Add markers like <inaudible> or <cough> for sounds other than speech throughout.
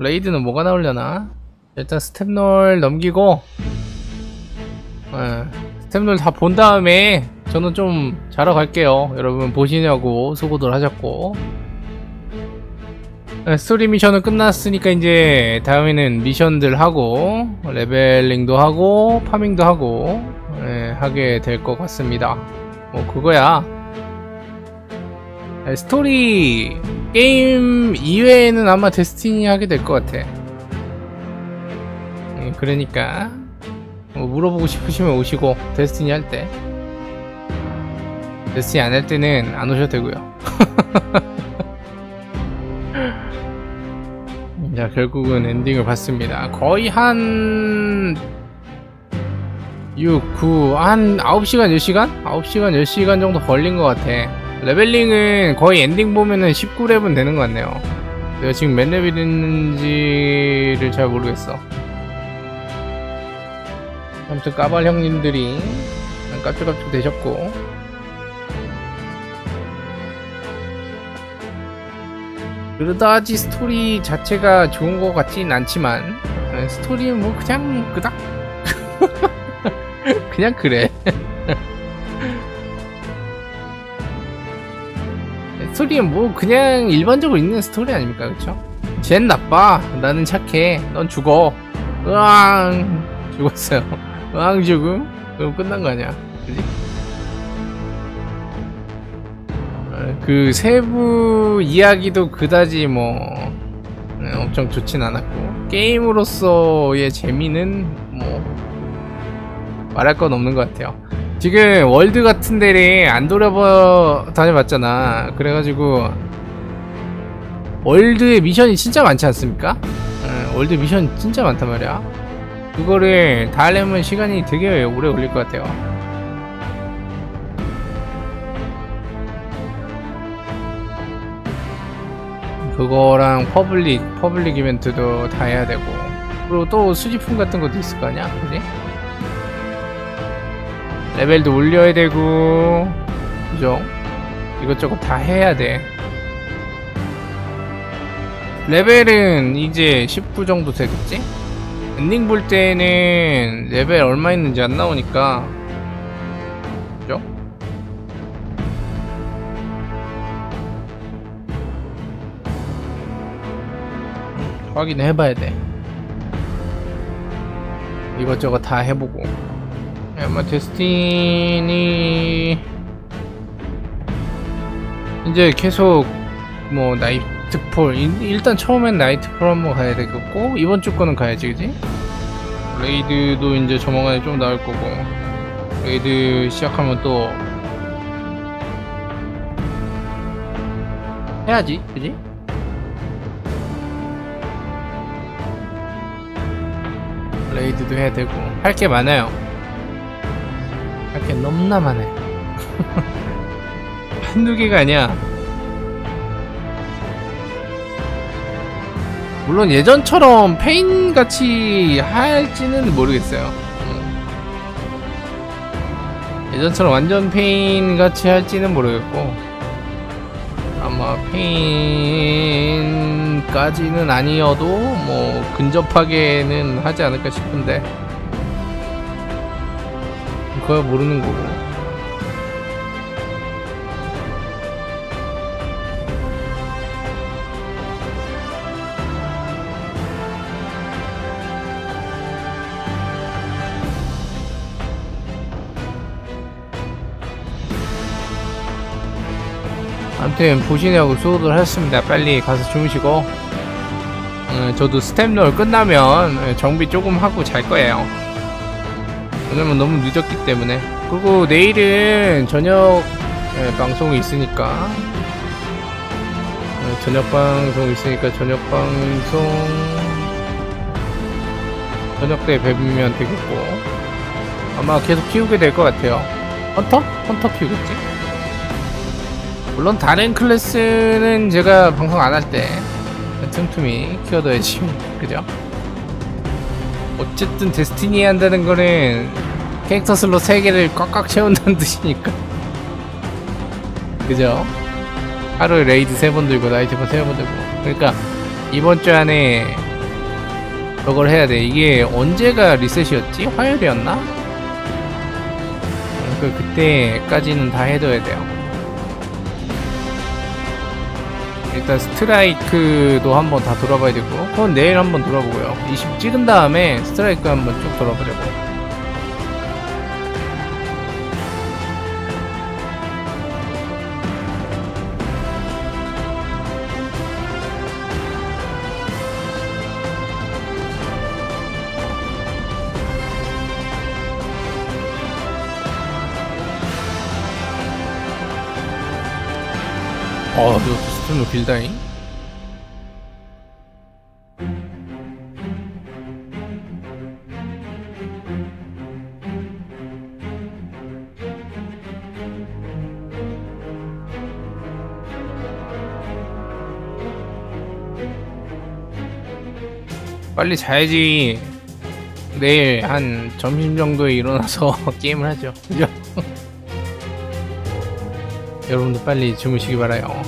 레이드는 뭐가 나오려나? 일단 스텝롤 넘기고 예, 스텝롤 다 본 다음에 저는 좀 자러 갈게요. 여러분 보시냐고 수고들 하셨고. 예, 스토리 미션은 끝났으니까 이제 다음에는 미션들 하고 레벨링도 하고 파밍도 하고 예, 하게 될 것 같습니다. 뭐 그거야. 예, 스토리 게임 이외에는 아마 데스티니 하게 될 것 같아. 예, 그러니까 뭐 물어보고 싶으시면 오시고 데스티니 할 때. 데스티니 안 할 때는 안 오셔도 되고요. <laughs> 자 결국은 엔딩을 봤습니다. 거의 한 6, 9, 한 9시간, 10시간? 9시간, 10시간 정도 걸린 것 같아 레벨링은 거의 엔딩 보면은 19렙은 되는 것 같네요. 내가 지금 몇 레벨인지를 잘 모르겠어. 아무튼 까발 형님들이 깜짝깜짝 되셨고. 그러다지 스토리 자체가 좋은 것 같진 않지만 어, 스토리는 뭐 그냥 그닥? <laughs> 그냥 그래 <laughs> 스토리는 뭐 그냥 일반적으로 있는 스토리 아닙니까? 그쵸? 쟨 나빠. 나는 착해. 넌 죽어. 으앙. 죽었어요. <laughs> 으앙 죽음? 그럼 끝난 거 아니야. 그지? 어, 그 세부 이야기도 그다지 뭐 네, 엄청 좋진 않았고 게임으로서의 재미는 뭐 말할 건 없는 것 같아요 지금 월드 같은 데를 안 돌아봐 다녀봤잖아 그래가지고 월드의 미션이 진짜 많지 않습니까? 네, 월드 미션 진짜 많단 말이야 그거를 다 하려면 시간이 되게 오래 걸릴 것 같아요 그거랑 퍼블릭, 퍼블릭 이벤트도 다 해야 되고 그리고 또 수집품 같은 것도 있을 거 아니야? 그지? 레벨도 올려야 되고 그죠? 이것저것 다 해야 돼 레벨은 이제 19 정도 되겠지? 엔딩 볼 때는 레벨 얼마 있는지 안 나오니까 그죠? 확인해 봐야 돼 이것저것 다 해보고 아마 데스티니 이제 계속 뭐 나이트폴 일단 처음엔 나이트폴 한번 가야 되겠고 이번 주 거는 가야지 그지? 레이드도 이제 조만간에 좀 나올 거고 레이드 시작하면 또 해야지 그지? 레이드도 해야 되고 할 게 많아요 할 게 너무나 많아요 한두 개가 아니야. 물론 예전처럼 페인같이 할지는 모르겠어요. 음. 예전처럼 완전 페인같이 할지는 모르겠고 아마 페인까지는 아니어도 뭐 근접하게는 하지 않을까 싶은데 그거 모르는 거고 아무튼 보시냐고 수고들 하셨습니다. 빨리 가서 주무시고 어, 저도 스텝롤 끝나면 어, 정비 조금 하고 잘 거예요. 왜냐면 너무 늦었기 때문에 그리고 내일은 저녁 예, 방송이 있으니까 어, 저녁 방송 있으니까 저녁 방송 저녁 때 뵈면 되겠고 아마 계속 키우게 될 것 같아요. 헌터? 헌터 키우겠지? 물론 다른 클래스는 제가 방송 안 할 때 틈틈이 키워둬야지 <laughs> 그죠? 어쨌든 데스티니 한다는 거는 캐릭터 슬롯 3개를 꽉꽉 채운다는 <laughs> 뜻이니까 그죠? 하루에 레이드 3번 들고 나이트번 3번 들고 그러니까 이번 주 안에 저걸 해야 돼. 이게 언제가 리셋이었지? 화요일이었나? 그 그때까지는 다 해둬야 돼요. 일단 스트라이크도 한번 다 돌아봐야 되고 그건 내일 한번 돌아보고요. 20 찍은 다음에 스트라이크 한번 쭉 돌아보려고. 어, 이것도 스톤로 길다잉. 빨리 자야지. 내일 한 점심 정도에 일어나서 <laughs> 게임을 하죠. <laughs> 그죠? 여러분도 빨리 주무시기 바라요.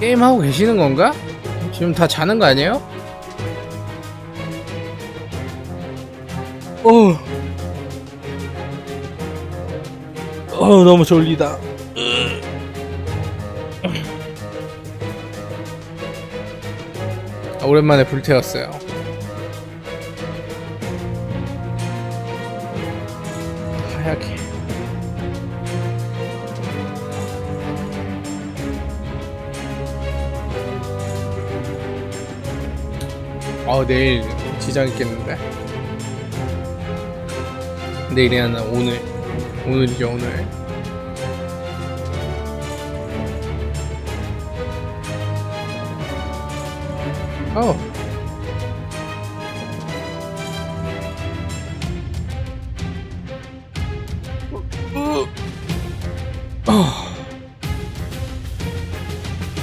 게임하고 계시는 건가? 지금 다 자는 거 아니에요? 어. 어, 너무 졸리다. 오랜만에 불태웠어요. 하얗게. 어 내일 지장 있겠는데? 내일이 아니라 오늘 오늘이죠 오늘 어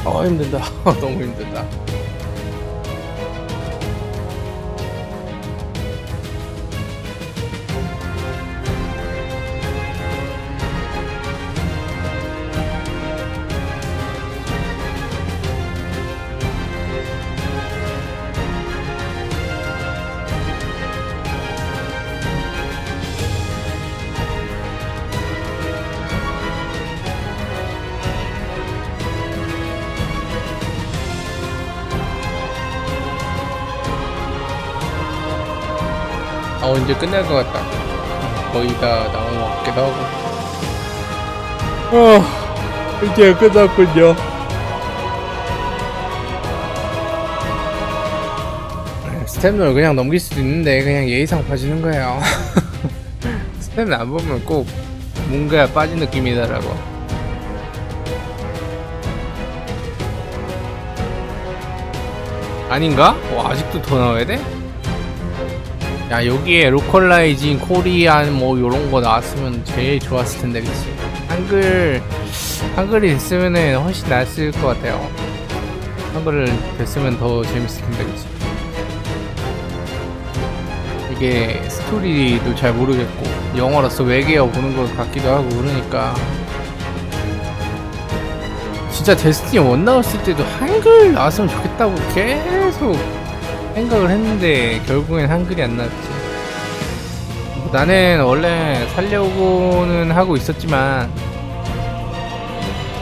어, 힘든다. <laughs> 너무 힘든다. 어, 이제 끝날 것 같다. 거의 다 나온 것 같기도 하고. 어, 이제 끝났군요. 스텝롤 그냥 넘길 수도 있는데 그냥 예의상 봐주는 거예요. <laughs> 스텝을 안 보면 꼭 뭔가 빠진 느낌이다라고. 아닌가? 와, 아직도 더 나와야 돼? 야 여기에 로컬라이징 코리안 뭐 요런 거 나왔으면 제일 좋았을 텐데 그치? 한글 한글이 됐으면은 훨씬 낫을 것 같아요. 한글을 됐으면 더 재밌을 텐데 그치? 이게 스토리도 잘 모르겠고 영어로서 외계어 보는 것 같기도 하고 그러니까. 진짜 데스티니 1 나왔을 때도 한글 나왔으면 좋겠다고 계속 생각을 했는데 결국엔 한글이 안 나왔지. 나는 원래 살려고는 하고 있었지만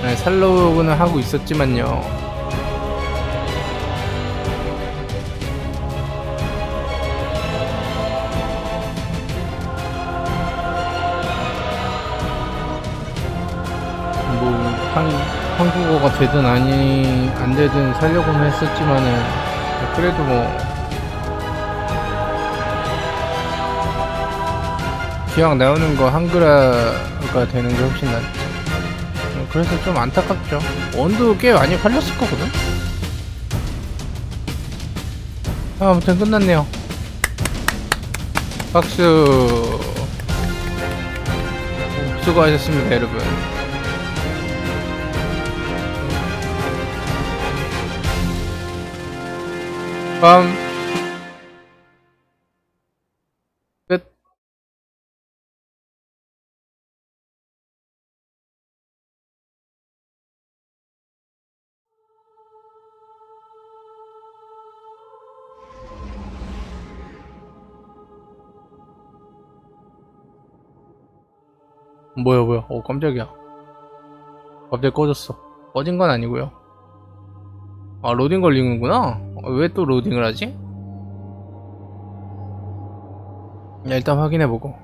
네, 살려고는 하고 있었지만요. 뭐 한, 한국어가 되든 아니 안 되든 살려고는 했었지만은 그래도 뭐 기왕 나오는 거 한글화가 되는 게 훨씬 낫죠. 그래서 좀 안타깝죠. 원도 꽤 많이 팔렸을 거거든. 아, 아무튼 끝났네요. 박수. 수고하셨습니다, 여러분. 빰. 끝. 뭐야 뭐야. 오 깜짝이야. 갑자기 꺼졌어. 꺼진 건 아니고요. 아 로딩 걸리는구나. 어, 왜또 로딩을 하지? 일단 확인해보고